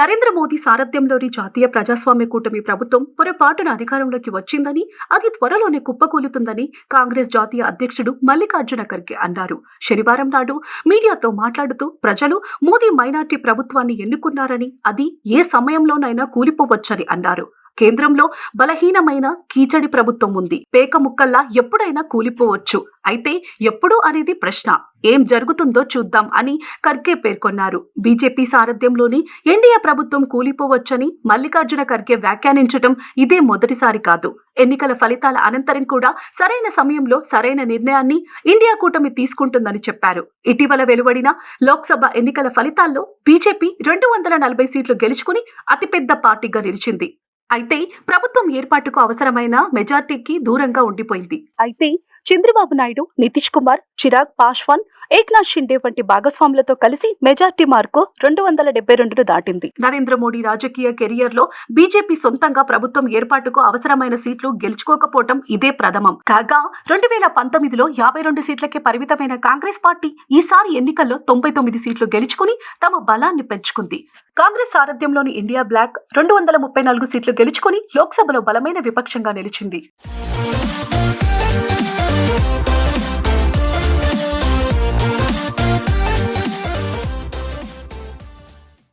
నరేంద్ర మోదీ సారథ్యంలోని జాతీయ ప్రజాస్వామ్య కూటమి ప్రభుత్వం పొరపాటున అధికారంలోకి వచ్చిందని అది త్వరలోనే కుప్పకూలుతుందని కాంగ్రెస్ జాతీయ అధ్యక్షుడు మల్లికార్జున ఖర్గే అన్నారు. శనివారం నాడు మీడియాతో మాట్లాడుతూ ప్రజలు మోదీ మైనార్టీ ప్రభుత్వాన్ని ఎన్నుకున్నారని అది ఏ సమయంలోనైనా కూలిపోవచ్చని అన్నారు. కేంద్రంలో బలహీనమైన కీచడి ప్రభుత్వం ఉంది. పేక ముక్కల్లా ఎప్పుడైనా కూలిపోవచ్చు. అయితే ఎప్పుడు అనేది ప్రశ్న. ఏం జరుగుతుందో చూద్దాం అని ఖర్గే పేర్కొన్నారు. బీజేపీ సారథ్యంలోని ఎన్డీఏ ప్రభుత్వం కూలిపోవచ్చని మల్లికార్జున ఖర్గే వ్యాఖ్యానించటం ఇదే మొదటిసారి కాదు. ఎన్నికల ఫలితాల అనంతరం కూడా సరైన సమయంలో సరైన నిర్ణయాన్ని ఇండియా కూటమి తీసుకుంటుందని చెప్పారు. ఇటీవల వెలువడిన లోక్సభ ఎన్నికల ఫలితాల్లో బీజేపీ రెండు వందల నలభై సీట్లు గెలుచుకుని అతిపెద్ద పార్టీగా నిలిచింది. అయితే ప్రభుత్వం ఏర్పాటుకు అవసరమైన మెజార్టీకి దూరంగా ఉండిపోయింది. అయితే చంద్రబాబు నాయుడు నితీష్ కుమార్ చిరాగ్ పాశ్వాన్ ఏక్నాథ్ షిండే వంటి భాగస్వాములతో కలిసి మెజార్టీ మార్కు రెండు వందల డెబ్బై రెండును దాటింది. నరేంద్ర మోడీ రాజకీయ కెరియర్లో బీజేపీ సొంతంగా ప్రభుత్వం ఏర్పాటుకు అవసరమైన సీట్లు గెలుచుకోకపోవటం ఇదే ప్రథమం. కాగా రెండు వేల పంతొమ్మిదిలో యాభై రెండు సీట్లకే పరిమితమైన కాంగ్రెస్ పార్టీ ఈసారి ఎన్నికల్లో తొంభై తొమ్మిది సీట్లు గెలుచుకుని తమ బలాన్ని పెంచుకుంది. కాంగ్రెస్ సారథ్యంలోని ఇండియా బ్లాక్ రెండు వందల ముప్పై నాలుగు సీట్లు గెలుచుకుని లోక్సభలో బలమైన విపక్షంగా నిలిచింది. Thank